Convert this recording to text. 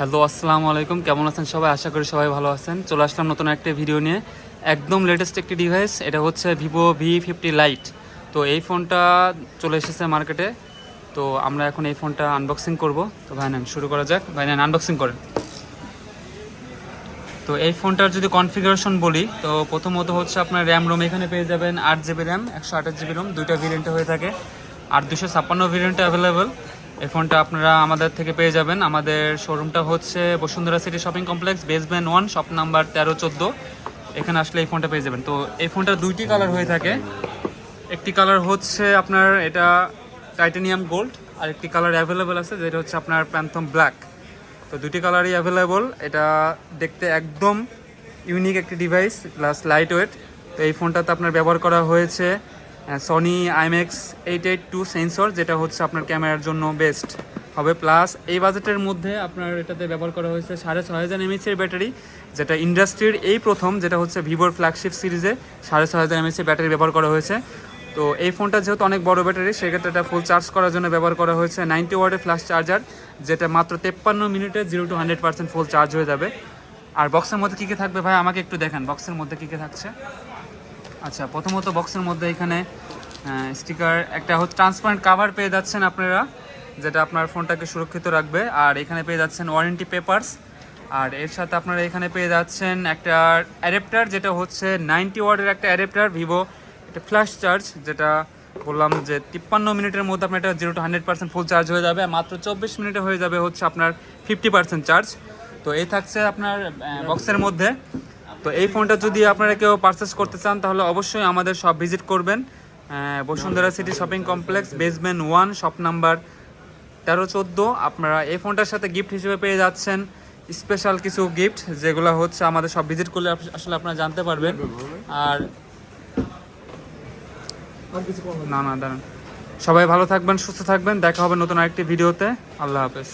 Hello, আসসালামু আলাইকুম। কেমন আছেন সবাই? আশা করি সবাই ভালো আছেন। চলে আসলাম নতুন একটা ভিডিও নিয়ে। একদম লেটেস্ট একটি ডিভাইস এটা হচ্ছে ভিভো ভি ফিফটি লাইট তো এই ফোনটা চলে এসেছে মার্কেটে তো আমরা এখন এই ফোনটা আনবক্সিং করব। তো ভাই নেন, শুরু করা যাক। ভাই নেন আনবক্সিং করেন। তো এই ফোনটার যদি কনফিগারেশন বলি, তো প্রথমত হচ্ছে আপনার র্যাম রোম এখানে পেয়ে যাবেন। আট জিবি র্যাম একশো আঠাশ জিবি রোম দুইটা ভেরিয়েন্টে হয়ে থাকে। আর দুশো ছাপ্পান্ন ভেরিয়েন্টে অ্যাভেলেবেল এই ফোনটা আপনারা আমাদের থেকে পেয়ে যাবেন। আমাদের শোরুমটা হচ্ছে Bashundhara city shopping complex basement one shop number তেরো চোদ্দ। এখানে আসলে এই ফোনটা পেয়ে যাবেন। তো এই ফোনটা দুইটি কালার হয়ে থাকে। একটি কালার হচ্ছে আপনার এটা টাইটানিয়াম গোল্ড আর একটি কালার অ্যাভেলেবেল আছে, যেটা হচ্ছে আপনার প্যান্থম ব্ল্যাক তো দুটি কালারই অ্যাভেলেবল এটা দেখতে একদম ইউনিক একটি ডিভাইস প্লাস লাইট ওয়েট তো এই ফোনটাতে আপনার ব্যবহার করা হয়েছে Sony IMX eight eight two sensor যেটা হচ্ছে আপনার ক্যামেরার জন্য বেস্ট হবে। প্লাস এই বাজেটের মধ্যে আপনার এটাতে ব্যবহার করা হয়েছে সাড়ে ছয় হাজার এমএচের ব্যাটারি, যেটা ইন্ডাস্ট্রির এই প্রথম, যেটা হচ্ছে ভিভোর ফ্ল্যাগশিপ সিরিজে সাড়ে ছয় হাজার এমএচের ব্যাটারি ব্যবহার করা হয়েছে। তো এই ফোনটা যেহেতু অনেক বড় ব্যাটারি, সেক্ষেত্রে এটা ফুল চার্জ করার জন্য ব্যবহার করা হয়েছে নাইনটি ওয়ার্ডের ফ্ল্যাশ চার্জার যেটা মাত্র তেপ্পান্ন মিনিটে zero to hundred percent full charge হয়ে যাবে। আর বক্সের মধ্যে কী কী থাকবে ভাই? আমাকে একটু দেখান। বক্সের মধ্যে কী কী থাকছে? আচ্ছা প্রথমত বক্সের মধ্যে এখানে স্টিকার, একটা হচ্ছে ট্রান্সপারেন্ট কাভার পেয়ে যাচ্ছেন আপনারা, যেটা আপনার ফোনটাকে সুরক্ষিত রাখবে। আর এখানে পেয়ে যাচ্ছেন ওয়ারেন্টি পেপারস আর এর সাথে আপনারা এখানে পেয়ে যাচ্ছেন একটা অ্যাডাপ্টার যেটা হচ্ছে নাইনটি ওয়ার্ডের একটা অ্যাডাপ্টার ভিভো একটা ফ্ল্যাশ চার্জ যেটা বললাম যে তিপ্পান্ন মিনিটের মধ্যে আপনার এটা zero to hundred percent full charge হয়ে যাবে মাত্র চব্বিশ মিনিটে হয়ে যাবে হচ্ছে আপনার ফিফটি পার্সেন্ট চার্জ তো এই থাকছে আপনার বক্সের মধ্যে। তো এই ফোনটা যদি আপনারা কেউ পারচেস করতে চান, তাহলে অবশ্যই আমাদের সব ভিজিট করবেন। Bashundhara city shopping complex basement one shop number তেরো চোদ্দ। আপনারা এই ফোনটার সাথে গিফট হিসেবে পেয়ে যাচ্ছেন। স্পেশাল কিছু গিফট যেগুলো হচ্ছে আমাদের সব ভিজিট করলে আসলে আপনারা জানতে পারবেন। আর না না, দাঁড়ান। সবাই ভালো থাকবেন, সুস্থ থাকবেন। দেখা হবে নতুন আরেকটি ভিডিওতে। আল্লাহ হাফেজ।